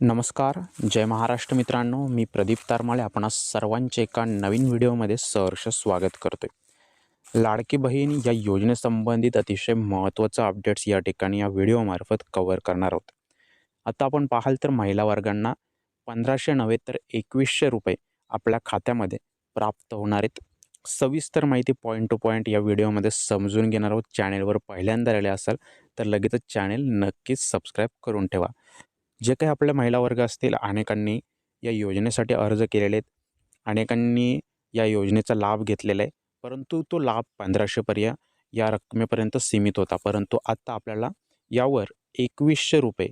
नमस्कार जय महाराष्ट्र मित्रांनो. मी प्रदीप तारमाळे आपणा सर्वांचे एका नवीन व्हिडिओमध्ये सहर्ष स्वागत करतोय. लाडकी बहीण या योजनेसंबंधित अतिशय महत्त्वाचं अपडेट्स या ठिकाणी या व्हिडिओमार्फत कव्हर करणार आहोत. आता आपण पाहाल तर महिला वर्गांना पंधराशे नव्हे तर एकवीसशे रुपये आपल्या खात्यामध्ये प्राप्त होणार आहेत. सविस्तर माहिती पॉईंट टू पॉईंट या व्हिडिओमध्ये समजून घेणार आहोत. चॅनेलवर पहिल्यांदा आले असाल तर लगेचच चॅनेल नक्कीच सबस्क्राईब करून ठेवा. जे काही आपल्या महिला वर्ग असतील अनेकांनी या योजनेसाठी अर्ज केलेले आहेत. अनेकांनी या योजनेचा लाभ घेतलेला आहे. परंतु तो लाभ पंधराशेपर्यंत या रकमेपर्यंत सीमित होता. परंतु आत्ता आपल्याला यावर एकवीसशे रुपये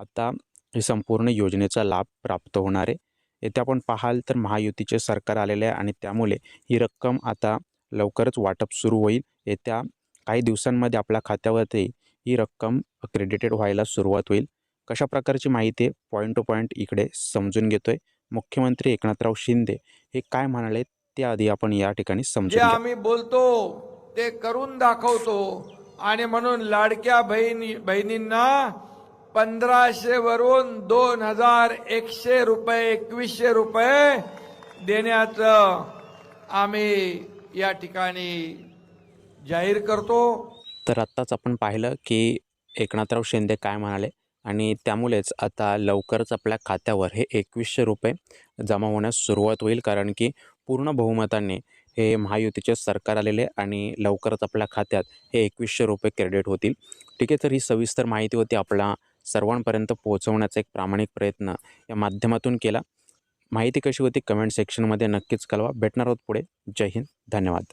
आत्ता हे संपूर्ण योजनेचा लाभ प्राप्त होणार आहे. येथे आपण पाहाल तर महायुतीचे सरकार आलेले आहे आणि त्यामुळे ही रक्कम आता लवकरच वाटप सुरू होईल. येत्या काही दिवसांमध्ये आपल्या खात्यावरती ही रक्कम क्रेडिटेड व्हायला सुरुवात होईल. कशा प्रकारची माहिती आहे? पॉईंट टू पॉईंट इकडे समजून घेतोय. मुख्यमंत्री एकनाथराव शिंदे हे काय म्हणाले ते आधी आपण या ठिकाणी समजून. आम्ही बोलतो ते करून दाखवतो. आणि म्हणून लाडक्या बहिणी बहिणींना पंधराशे वरून दोन हजार एकशे रुपये एकवीसशे रुपये देण्याचं आम्ही या ठिकाणी जाहीर करतो. तर आत्ताच आपण पाहिलं की एकनाथराव शिंदे काय म्हणाले? आणि त्यामुळेच आता लवकरच आपल्या खात्यावर हे एकवीसशे रुपये जमा होण्यास सुरुवात होईल. कारण की पूर्ण बहुमताने हे महायुतीचे सरकार आलेले आणि लवकरच आपल्या खात्यात हे एकवीसशे रुपये क्रेडिट होतील. ठीक आहे तर ही सविस्तर माहिती होती आपला सर्वांपर्यंत पोहोचवण्याचा एक प्रामाणिक प्रयत्न या माध्यमातून केला. माहिती कशी होती कमेंट सेक्शनमध्ये नक्कीच कळवा. भेटणार आहोत पुढे. जय हिंद. धन्यवाद.